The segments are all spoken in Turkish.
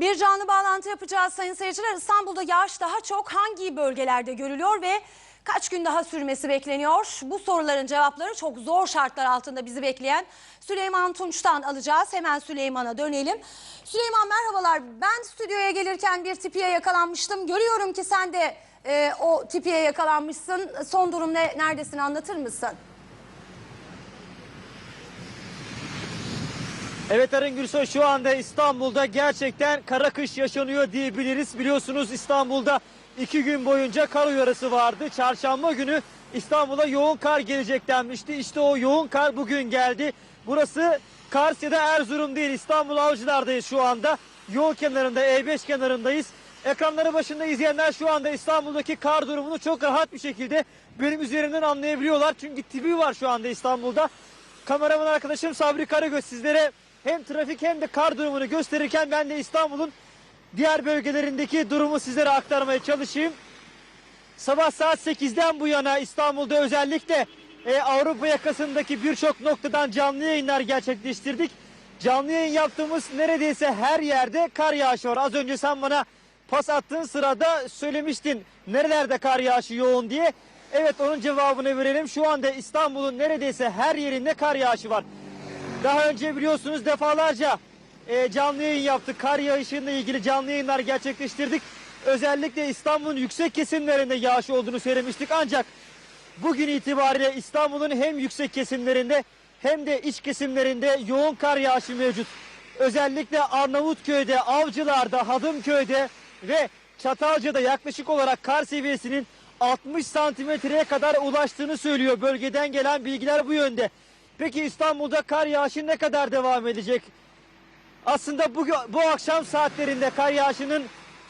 Bir canlı bağlantı yapacağız sayın seyirciler. İstanbul'da yağış daha çok hangi bölgelerde görülüyor ve kaç gün daha sürmesi bekleniyor? Bu soruların cevapları çok zor şartlar altında bizi bekleyen Süleyman Tunç'tan alacağız. Hemen Süleyman'a dönelim. Süleyman merhabalar. Ben stüdyoya gelirken bir tipiye yakalanmıştım. Görüyorum ki sen de e, o tipiye yakalanmışsın. Son durum ne, neredesin anlatır mısın? Evet Arın Gülsoy şu anda İstanbul'da gerçekten kara kış yaşanıyor diyebiliriz. Biliyorsunuz İstanbul'da iki gün boyunca kar uyarısı vardı. Çarşamba günü İstanbul'a yoğun kar gelecek denmişti. İşte o yoğun kar bugün geldi. Burası Kars ya da Erzurum değil İstanbul Avcılar'dayız şu anda. Yol kenarında E5 kenarındayız. Ekranları başında izleyenler şu anda İstanbul'daki kar durumunu çok rahat bir şekilde benim üzerimden anlayabiliyorlar. Çünkü tipi var şu anda İstanbul'da. Kameraman arkadaşım Sabri Karagöz sizlere hem trafik hem de kar durumunu gösterirken ben de İstanbul'un diğer bölgelerindeki durumu sizlere aktarmaya çalışayım. Sabah saat 8'den bu yana İstanbul'da özellikle e, Avrupa yakasındaki birçok noktadan canlı yayınlar gerçekleştirdik. Canlı yayın yaptığımız neredeyse her yerde kar yağışı var. Az önce sen bana pas attığın sırada söylemiştin nerelerde kar yağışı yoğun diye. Evet onun cevabını verelim. Şu anda İstanbul'un neredeyse her yerinde kar yağışı var. Daha önce biliyorsunuz defalarca e, canlı yayın yaptık. Kar yağışıyla ilgili canlı yayınlar gerçekleştirdik. Özellikle İstanbul'un yüksek kesimlerinde yağış olduğunu söylemiştik. Ancak bugün itibariyle İstanbul'un hem yüksek kesimlerinde hem de iç kesimlerinde yoğun kar yağışı mevcut. Özellikle Arnavutköy'de, Avcılar'da, Hadımköy'de ve Çatalca'da yaklaşık olarak kar seviyesinin 60 santimetreye kadar ulaştığını söylüyor. Bölgeden gelen bilgiler bu yönde. Peki İstanbul'da kar yağışı ne kadar devam edecek? Aslında bu, bu akşam saatlerinde kar yağışının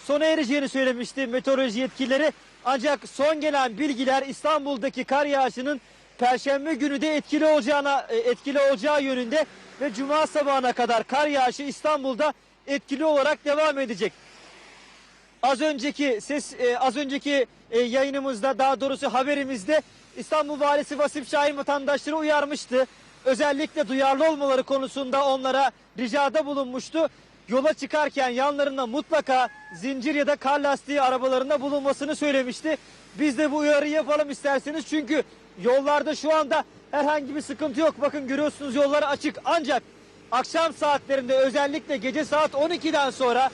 sona ereceğini söylemişti meteoroloji yetkilileri. Ancak son gelen bilgiler İstanbul'daki kar yağışının Perşembe günü de etkili olacağına e, etkili olacağı yönünde ve Cuma sabahına kadar kar yağışı İstanbul'da etkili olarak devam edecek. Az önceki ses e, az önceki e, yayınımızda daha doğrusu haberimizde İstanbul Valisi Vasip Şahin vatandaşları uyarmıştı. Özellikle duyarlı olmaları konusunda onlara ricada bulunmuştu. Yola çıkarken yanlarında mutlaka zincir ya da kar lastiği arabalarında bulunmasını söylemişti. Biz de bu uyarıyı yapalım isterseniz çünkü yollarda şu anda herhangi bir sıkıntı yok. Bakın görüyorsunuz yollar açık ancak akşam saatlerinde özellikle gece saat 12'den sonra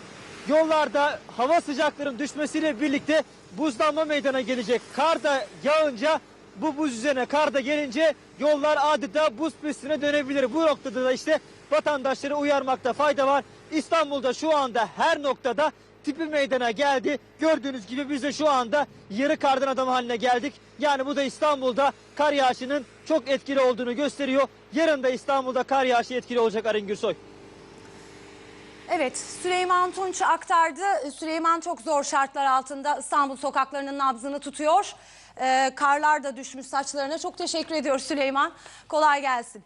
Yollarda hava sıcaklarının düşmesiyle birlikte buzlanma meydana gelecek. Kar da yağınca bu buz üzerine kar da gelince yollar adeta buz pistine dönebilir. Bu noktada da işte vatandaşları uyarmakta fayda var. İstanbul'da şu anda her noktada tipi meydana geldi. Gördüğünüz gibi biz de şu anda yarı kardan adam haline geldik. Yani bu da İstanbul'da kar yağışının çok etkili olduğunu gösteriyor. Yarın da İstanbul'da kar yağışı etkili olacak Arın Gürsoy. Evet Süleyman Tunç aktardı. Süleyman çok zor şartlar altında İstanbul sokaklarının nabzını tutuyor. Ee, karlar da düşmüş saçlarına. Çok teşekkür ediyoruz Süleyman. Kolay gelsin.